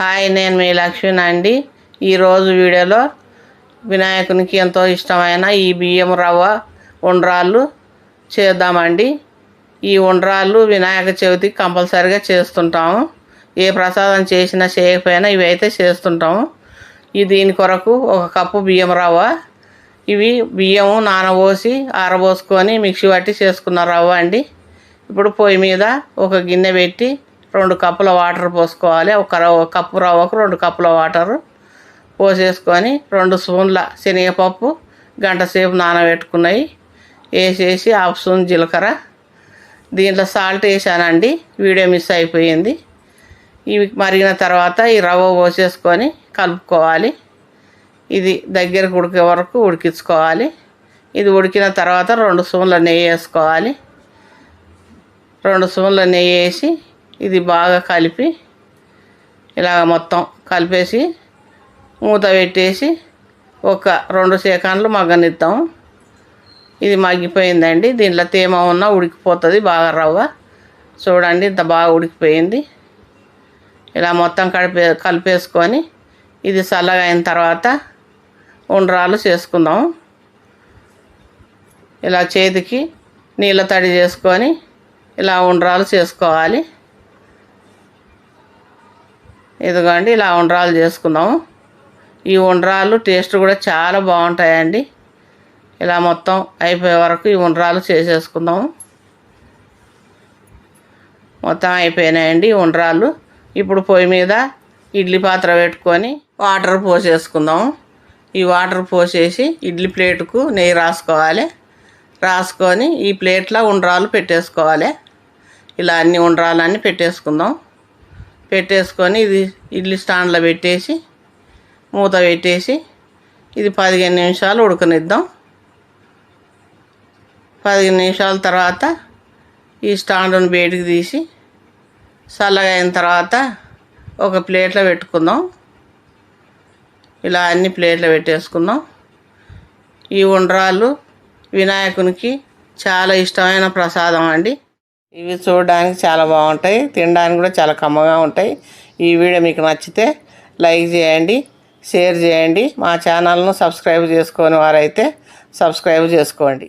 Hi నేను మీ లక్ష్మిని అండి. ఈరోజు వీడియోలో వినాయకునికి ఎంతో ఇష్టమైన ఈ బియ్యం రవ్వ ఉండ్రాళ్ళు చేద్దామండి. ఈ ఉండ్రాళ్ళు వినాయక చవితికి కంపల్సరిగా చేస్తుంటాము. ఏ ప్రసాదం చేసినా చేయకపోయినా ఇవి అయితే చేస్తుంటాము. ఈ దీని కొరకు ఒక కప్పు బియ్యం రవ్వ ఇవి బియ్యము నానబోసి ఆరబోసుకొని మిక్సీ పట్టి చేసుకున్న రవ్వ అండి. ఇప్పుడు పొయ్యి మీద ఒక గిన్నె పెట్టి రెండు కప్పుల వాటర్ పోసుకోవాలి. ఒక రవ్వ కప్పు రవ్వకు రెండు కప్పుల వాటరు పోసేసుకొని రెండు స్పూన్ల శనగపప్పు గంట సేపు నానబెట్టుకున్నాయి. వేసేసి హాఫ్ స్పూన్ జీలకర్ర. దీంట్లో సాల్ట్ వేసానండి. వీడియో మిస్ అయిపోయింది. ఇవి మరిగిన తర్వాత ఈ రవ్వ పోసేసుకొని కలుపుకోవాలి. ఇది దగ్గరకు ఉడికే వరకు ఉడికించుకోవాలి. ఇది ఉడికిన తర్వాత రెండు స్పూన్ల నెయ్యి వేసుకోవాలి. రెండు స్పూన్ల నెయ్యి వేసి ఇది బాగా కలిపి ఇలా మొత్తం కలిపేసి మూత పెట్టేసి ఒక రెండు సెకండ్లు మగ్గనిద్దాం. ఇది మగ్గిపోయిందండి. దీంట్లో తేమ ఉన్న ఉడికిపోతుంది బాగా రవ్వ. చూడండి ఇంత బాగా ఉడికిపోయింది. ఇలా మొత్తం కలిపే కలిపేసుకొని ఇది చల్లగా అయిన తర్వాత ఉండ్రాలు చేసుకుందాం. ఇలా చేతికి నీళ్ళ తడి చేసుకొని ఇలా ఉండ్రాలు చేసుకోవాలి. ఇదిగోండి ఇలా ఉండ్రాలు చేసుకుందాము ఈ ఉండ్రాలు టేస్ట్ కూడా చాలా బాగుంటాయండి. ఇలా మొత్తం అయిపోయే వరకు ఈ ఉండ్రాలు చేసేసుకుందాము. మొత్తం అయిపోయినాయండి ఈ ఉండ్రాలు ఇప్పుడు పొయ్యి మీద ఇడ్లీ పాత్ర పెట్టుకొని వాటర్ పోసేసుకుందాము. ఈ వాటర్ పోసేసి ఇడ్లీ ప్లేటుకు నెయ్యి రాసుకోవాలి. రాసుకొని ఈ ప్లేట్లో ఉండ్రాలు పెట్టేసుకోవాలి. ఇలా అన్ని ఉండ్రాలన్నీ పెట్టేసుకుందాం. పెట్టేసుకొని ఇది ఇడ్లీ స్టాండ్లో పెట్టేసి మూత పెట్టేసి ఇది పదిహేను నిమిషాలు ఉడకనిద్దాం. పదిహేను నిమిషాల తర్వాత ఈ స్టాండ్ను బయటికి తీసి చల్లగా అయిన తర్వాత ఒక ప్లేట్లో పెట్టుకుందాం. ఇలా అన్ని ప్లేట్లో పెట్టేసుకుందాం. ఈ ఉండ్రాళ్ళు వినాయకునికి చాలా ఇష్టమైన ప్రసాదం అండి. ఇవి చూడడానికి చాలా బాగుంటాయి. తినడానికి కూడా చాలా కమ్మగా ఉంటాయి. ఈ వీడియో మీకు నచ్చితే లైక్ చేయండి షేర్ చేయండి. మా ఛానల్ను సబ్స్క్రైబ్ చేసుకొని వారైతే సబ్స్క్రైబ్ చేసుకోండి.